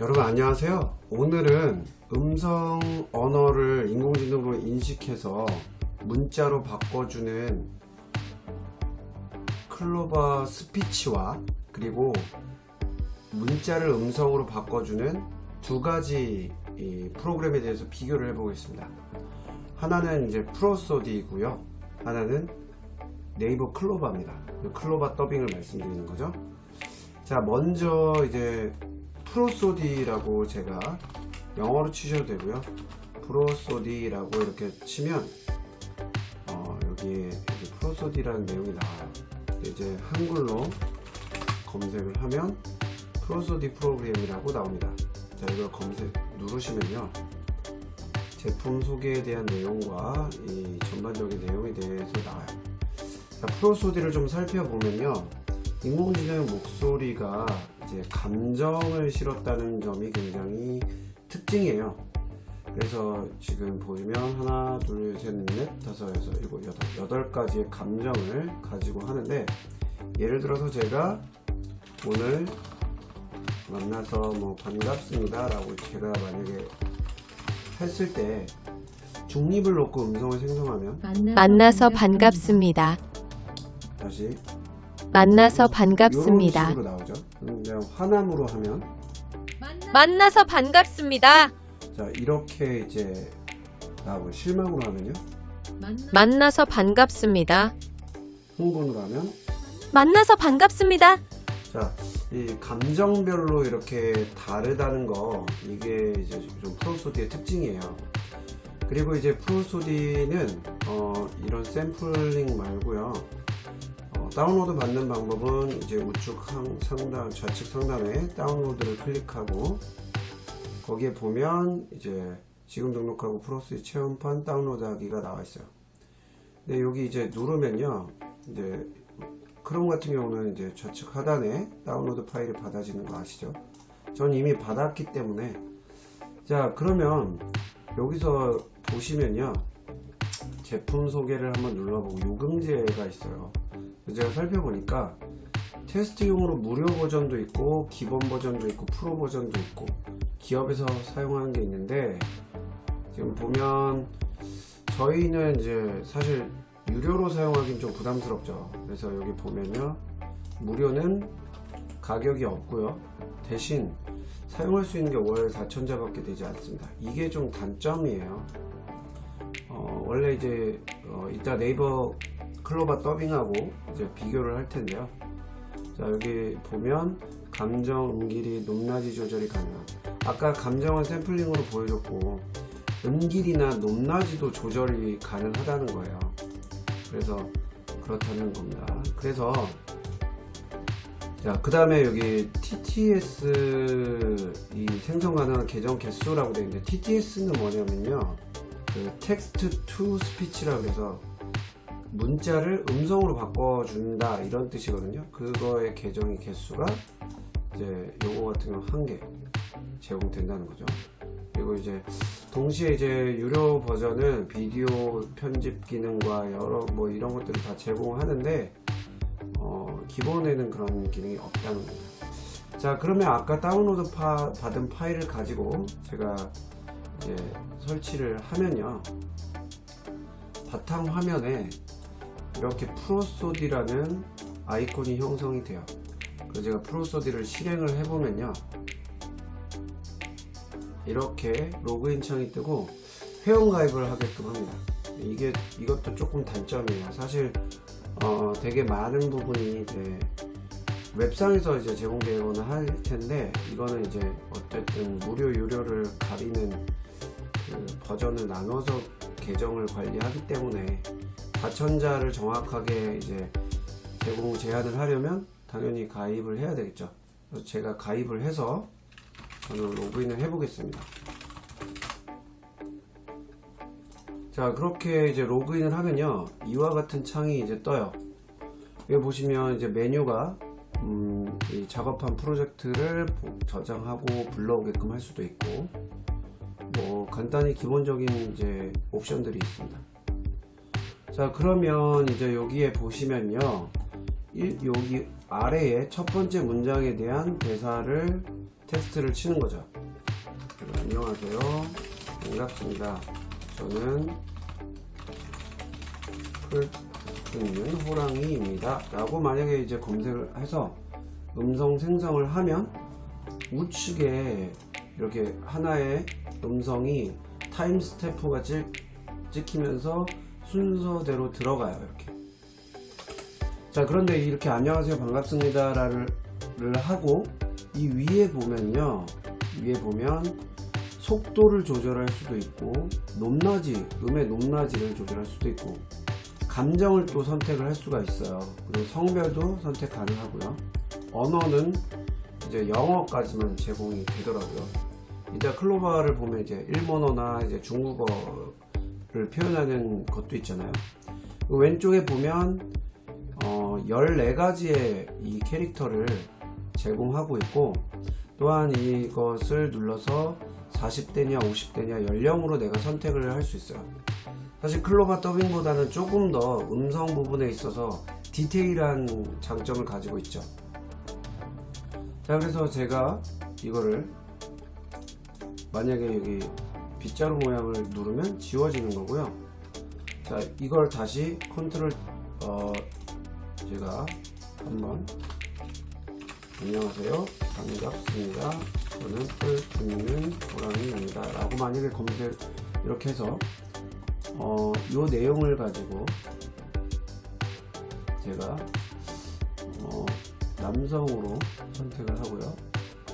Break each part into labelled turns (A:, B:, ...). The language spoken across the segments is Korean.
A: 여러분 안녕하세요. 오늘은 음성 언어를 인공지능으로 인식해서 문자로 바꿔주는 클로버 스피치와 그리고 문자를 음성으로 바꿔주는 두 가지 이 프로그램에 대해서 비교를 해보겠습니다. 하나는 이제 프로소디고요. 하나는 네이버 클로바입니다. 클로바 더빙을 말씀드리는 거죠. 자, 먼저 이제 프로소디라고 제가 영어로 치셔도 되고요. 프로소디라고 이렇게 치면 어, 여기, 여기 프로소디라는 내용이 나와요. 이제 한글로 검색을 하면 프로소디 프로그램이라고 나옵니다. 자, 이걸 검색 누르시면요. 제품 소개에 대한 내용과 이 전반적인 내용에 대해서 나와요. 자, 프로소디를 좀 살펴보면요. 인공지능 목소리가 이제 감정을 실었다는 점이 굉장히 특징이에요. 그래서 지금 보시면 하나, 둘, 셋, 넷, 다섯, 여섯, 일곱, 여덟, 여덟 가지의 감정을 가지고 하는데 예를 들어서 제가 오늘 만나서 뭐 반갑습니다라고 제가 만약에 했을 때 중립을 놓고 음성을 생성하면
B: 만나서 반갑습니다.
A: 다시
B: 만나서 반갑습니다.
A: 식으로 나오죠. 그냥 화남으로 하면
B: 만나서 반갑습니다.
A: 자 이렇게 이제 나오고 실망으로 하면요
B: 만나서 반갑습니다.
A: 흥분으로 하면
B: 만나서 반갑습니다.
A: 자 이 감정별로 이렇게 다르다는 거 이게 이제 좀 프로소디의 특징이에요. 그리고 이제 프로소디는 어, 이런 샘플링 말고요. 어, 다운로드 받는 방법은 이제 우측 상- 상단 좌측 상단에 다운로드를 클릭하고 거기에 보면 이제 지금 등록하고 프로스 체험판 다운로드하기가 나와 있어요. 근데 여기 이제 누르면요, 이제 크롬 같은 경우는 이제 좌측 하단에 다운로드 파일이 받아지는 거 아시죠? 전 이미 받았기 때문에 자 그러면 여기서 보시면요 제품 소개를 한번 눌러보고 요금제가 있어요. 제가 살펴보니까 테스트용으로 무료 버전도 있고 기본 버전도 있고 프로 버전도 있고 기업에서 사용하는 게 있는데 지금 보면 저희는 이제 사실 유료로 사용하기는 좀 부담스럽죠. 그래서 여기 보면요 무료는 가격이 없고요. 대신 사용할 수 있는 게 월 4천자밖에 되지 않습니다. 이게 좀 단점이에요. 어, 원래 이제 어, 이따 네이버 클로바 더빙하고 이제 비교를 할 텐데요. 자 여기 보면 감정, 음길이, 높낮이 조절이 가능한. 아까 감정은 샘플링으로 보여줬고 음길이나 높낮이도 조절이 가능하다는 거예요. 그래서 그렇다는 겁니다. 그래서 자, 그 다음에 여기 TTS 이 생성 가능한 계정 개수라고 되어 있는데 TTS는 뭐냐면요. 그 텍스트 투 스피치라 그래서 문자를 음성으로 바꿔준다 이런 뜻이거든요. 그거의 계정의 개수가 이제 요거 같은 경우 한 개 제공된다는 거죠. 그리고 이제 동시에 이제 유료 버전은 비디오 편집 기능과 여러 뭐 이런 것들을 다 제공하는데 어, 기본에는 그런 기능이 없다는 겁니다. 자 그러면 아까 다운로드 파- 받은 파일을 가지고 제가 이제 설치를 하면요 바탕 화면에 이렇게 프로소디라는 아이콘이 형성이 돼요. 그래서 제가 프로소디를 실행을 해보면요 이렇게 로그인 창이 뜨고 회원 가입을 하게끔 합니다. 이게 이것도 조금 단점이에요. 사실 어, 되게 많은 부분이 이제 웹상에서 이제 제공되거나 할 텐데 이거는 이제 어쨌든 무료 유료를 가리는 그 버전을 나눠서 계정을 관리하기 때문에 가천자를 정확하게 이제 제공 제한을 하려면 당연히 가입을 해야 되겠죠. 그래서 제가 가입을 해서 저는 로그인을 해보겠습니다. 자 그렇게 이제 로그인을 하면요 이와 같은 창이 이제 떠요. 여기 보시면 이제 메뉴가 음, 이 작업한 프로젝트를 보- 저장하고 불러오게끔 할 수도 있고 뭐 간단히 기본적인 이제 옵션들이 있습니다. 자 그러면 이제 여기에 보시면요 일- 여기 아래에 첫 번째 문장에 대한 대사를 텍스트를 치는 거죠. 안녕하세요. 반갑습니다. 저는 풀 뜯는 호랑이입니다. 라고 만약에 이제 검색을 해서 음성 생성을 하면 우측에 이렇게 하나의 음성이 타임 스탬프가 찍, 찍히면서 순서대로 들어가요. 이렇게. 자, 그런데 이렇게 안녕하세요. 반갑습니다를 하고 이 위에 보면요. 위에 보면 속도를 조절할 수도 있고 높낮이, 음의 높낮이를 조절할 수도 있고 감정을 또 선택을 할 수가 있어요. 그리고 성별도 선택 가능하고요. 언어는 이제 영어까지만 제공이 되더라고요. 이제 클로바를 보면 이제 일본어나 이제 중국어를 표현하는 것도 있잖아요. 그 왼쪽에 보면 어, 14가지의 이 캐릭터를 제공하고 있고 또한 이것을 눌러서 40대냐 50대냐 연령으로 내가 선택을 할 수 있어요. 사실 클로바 더빙보다는 조금 더 음성 부분에 있어서 디테일한 장점을 가지고 있죠. 자, 그래서 제가 이거를 만약에 여기 빗자루 모양을 누르면 지워지는 거고요. 자, 이걸 다시 컨트롤 어, 제가 한번 안녕하세요. 반갑습니다. 저는 뿔 뜯는 호랑이입니다. 라고 만약에 검색 이렇게 해서 어, 요 내용을 가지고 제가 어, 남성으로 선택을 하고요.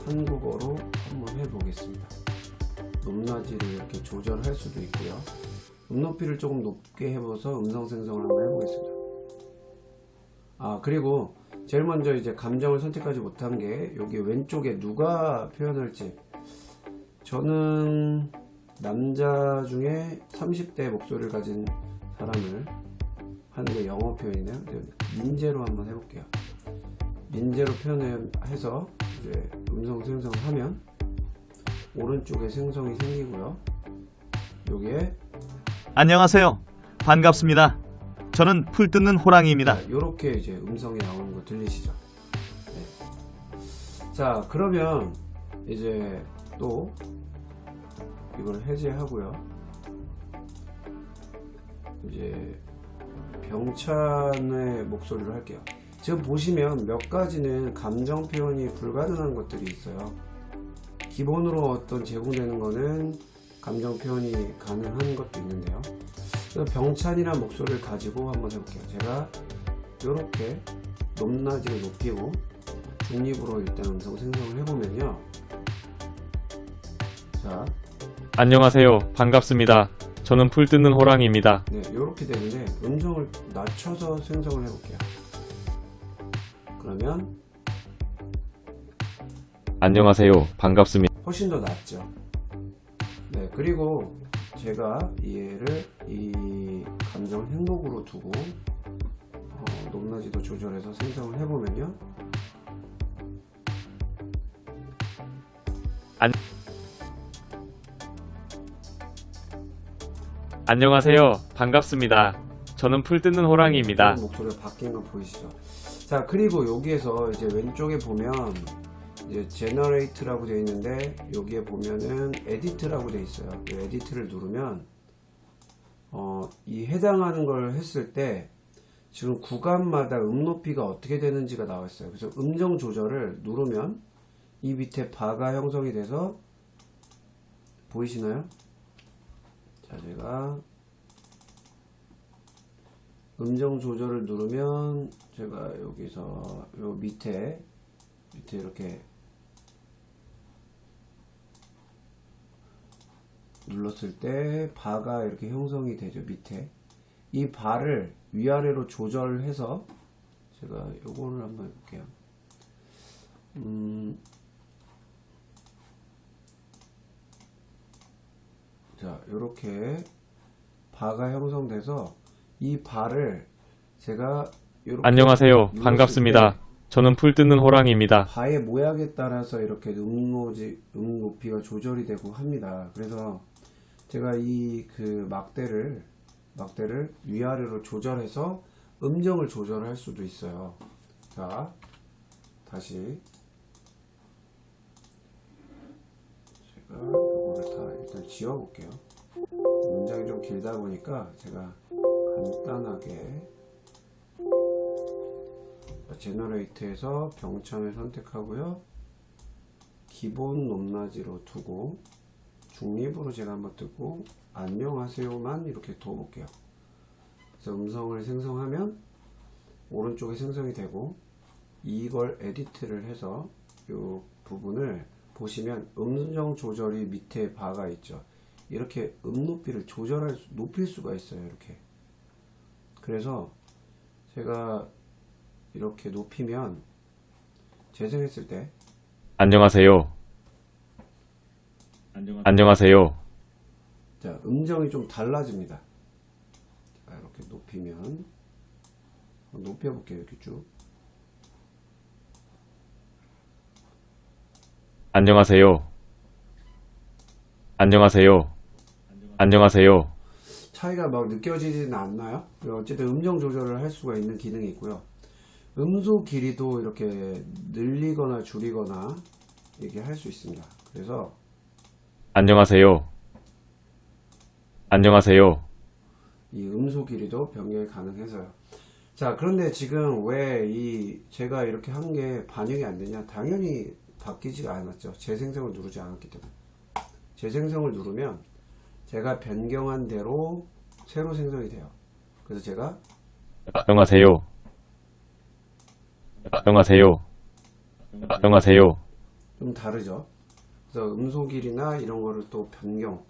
A: 한국어로 한번 해보겠습니다. 높낮이를 이렇게 조절할 수도 있고요. 음높이를 조금 높게 해봐서 음성 생성을 한번 해보겠습니다. 아 그리고 제일 먼저 이제 감정을 선택하지 못한 게 여기 왼쪽에 누가 표현할지 저는 남자 중에 30대 목소리를 가진 사람을 하는 게 영어 표현이네요. 민재로 한번 해볼게요. 민재로 표현해서 이제 음성 생성을 하면 오른쪽에 생성이 생기고요. 여기에
C: 안녕하세요. 반갑습니다. 저는 풀 뜯는 호랑이입니다.
A: 이렇게 이제 음성이 나오는 거 들리시죠? 네. 자, 그러면 이제 또 이걸 해제하고요. 이제 병찬의 목소리로 할게요. 지금 보시면 몇 가지는 감정 표현이 불가능한 것들이 있어요. 기본으로 어떤 제공되는 거는 감정 표현이 가능한 것도 있는데요. 병찬이라는 목소리를 가지고 한번 해볼게요. 제가 이렇게 높낮이를 높이고 중립으로 일단 음성 생성을 해보면요. 자,
D: 안녕하세요. 반갑습니다. 저는 풀 뜯는 호랑이입니다.
A: 네, 이렇게 되는데 음성을 낮춰서 생성을 해볼게요. 그러면
D: 안녕하세요. 반갑습니다.
A: 훨씬 더 낫죠. 네, 그리고 제가 얘를 이 감정 행복으로 두고 어, 높낮이도 조절해서 생성을 해보면요.
D: 안녕하세요. 반갑습니다. 저는 풀 뜯는 호랑이입니다.
A: 목소리가 바뀐 거 보이시죠? 자, 그리고 여기에서 이제 왼쪽에 보면 이제 제너레이트라고 되어 있는데 여기에 보면은 에디트라고 되어 있어요. 이 에디트를 누르면 어, 이 해당하는 걸 했을 때 지금 구간마다 음 높이가 어떻게 되는지가 나와 있어요. 그래서 음정 조절을 누르면 이 밑에 바가 형성이 돼서 보이시나요? 자, 제가 음정 조절을 누르면 제가 여기서 요 밑에 밑에 이렇게 눌렀을 때 바가 이렇게 형성이 되죠 밑에 이 바를 위아래로 조절해서 제가 요거를 한번 해볼게요 음, 자 요렇게 바가 형성돼서 이 바를 제가 요렇게
D: 안녕하세요. 반갑습니다.
A: 때
D: 저는 풀 뜯는 호랑이입니다.
A: 바의 모양에 따라서 이렇게 음 높이가 조절이 되고 합니다. 그래서 제가 이 그 막대를 막대를 위아래로 조절해서 음정을 조절할 수도 있어요. 자, 다시 제가 이거를 다 일단 지워볼게요. 문장이 좀 길다 보니까 제가 간단하게 제너레이트에서 병참을 선택하고요. 기본 높낮이로 두고 중립으로 제가 한번 뜨고 안녕하세요만 이렇게 둬볼게요. 그래서 음성을 생성하면 오른쪽에 생성이 되고 이걸 에디트를 해서 이 부분을 보시면 음정 조절이 밑에 바가 있죠. 이렇게 음 높이를 조절할 수, 높일 수가 있어요. 이렇게. 그래서 제가 이렇게 높이면 재생했을 때
D: 안녕하세요. 안녕하세요.
A: 자, 음정이 좀 달라집니다. 자, 이렇게 높이면 높여볼게요. 이렇게 쭉.
D: 안녕하세요. 안녕하세요. 안녕하세요.
A: 차이가 막 느껴지지는 않나요? 어쨌든 음정 조절을 할 수가 있는 기능이 있고요. 음소 길이도 이렇게 늘리거나 줄이거나 이게 할 수 있습니다. 그래서
D: 안녕하세요. 안녕하세요.
A: 이 음소 길이도 변경이 가능해서요. 자, 그런데 지금 왜 이 제가 이렇게 한 게 반영이 안 되냐? 당연히 바뀌지가 않았죠. 재생성을 누르지 않았기 때문에. 재생성을 누르면 제가 변경한 대로 새로 생성이 돼요. 그래서 제가
D: 안녕하세요. 안녕하세요. 안녕하세요.
A: 좀 다르죠. 그래서 음소 길이나 이런 거를 또 변경.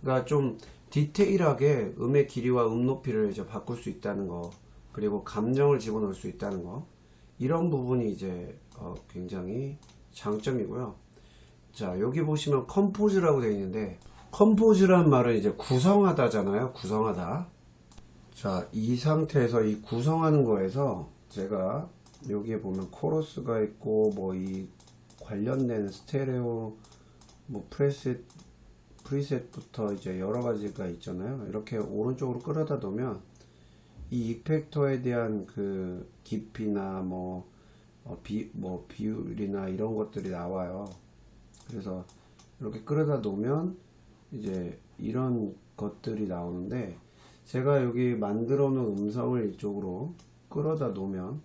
A: 그러니까 좀 디테일하게 음의 길이와 음 높이를 이제 바꿀 수 있다는 거. 그리고 감정을 집어넣을 수 있다는 거. 이런 부분이 이제 어, 굉장히 장점이고요. 자, 여기 보시면 컴포즈라고 되어 있는데 컴포즈란 말은 이제 구성하다잖아요. 구성하다. 자, 이 상태에서 이 구성하는 거에서 제가 여기에 보면 코러스가 있고 뭐 이 관련된 스테레오 뭐 프레셋 프리셋부터 이제 여러 가지가 있잖아요. 이렇게 오른쪽으로 끌어다 놓으면 이 이펙터에 대한 그 깊이나 뭐, 어, 비, 뭐 비율이나 이런 것들이 나와요. 그래서 이렇게 끌어다 놓으면 이제 이런 것들이 나오는데 제가 여기 만들어 놓은 음성을 이쪽으로 끌어다 놓으면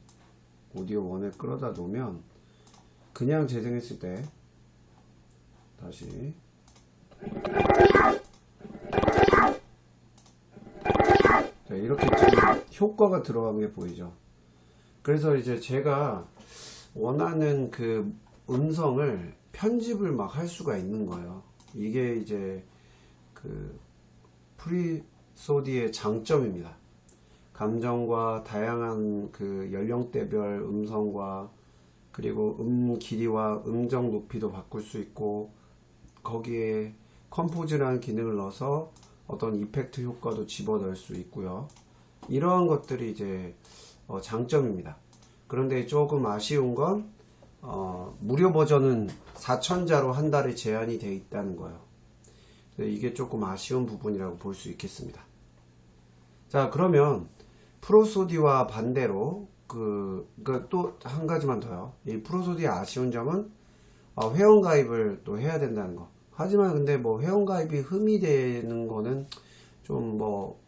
A: 오디오 원에 끌어다 놓으면 그냥 재생했을 때 다시 자, 이렇게 지금 효과가 들어간 게 보이죠. 그래서 이제 제가 원하는 그 음성을 편집을 막 할 수가 있는 거예요. 이게 이제 그 프리소디의 장점입니다. 감정과 다양한 그 연령대별 음성과 그리고 음 길이와 음정 높이도 바꿀 수 있고 거기에 컴포즈라는 기능을 넣어서 어떤 이펙트 효과도 집어넣을 수 있고요. 이러한 것들이 이제 어, 장점입니다. 그런데 조금 아쉬운 건 어, 무료 버전은 4천자로 한 달에 제한이 돼 있다는 거예요. 이게 조금 아쉬운 부분이라고 볼 수 있겠습니다. 자 그러면 프로소디와 반대로 그또한 가지만 더요. 이 프로소디의 아쉬운 점은 어, 회원 가입을 또 해야 된다는 거. 하지만 근데 뭐 회원 가입이 흠이 되는 거는 좀 뭐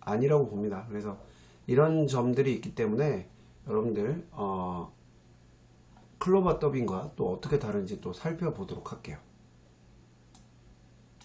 A: 아니라고 봅니다. 그래서 이런 점들이 있기 때문에 여러분들 어 클로바 더빙과 또 어떻게 다른지 또 살펴보도록 할게요.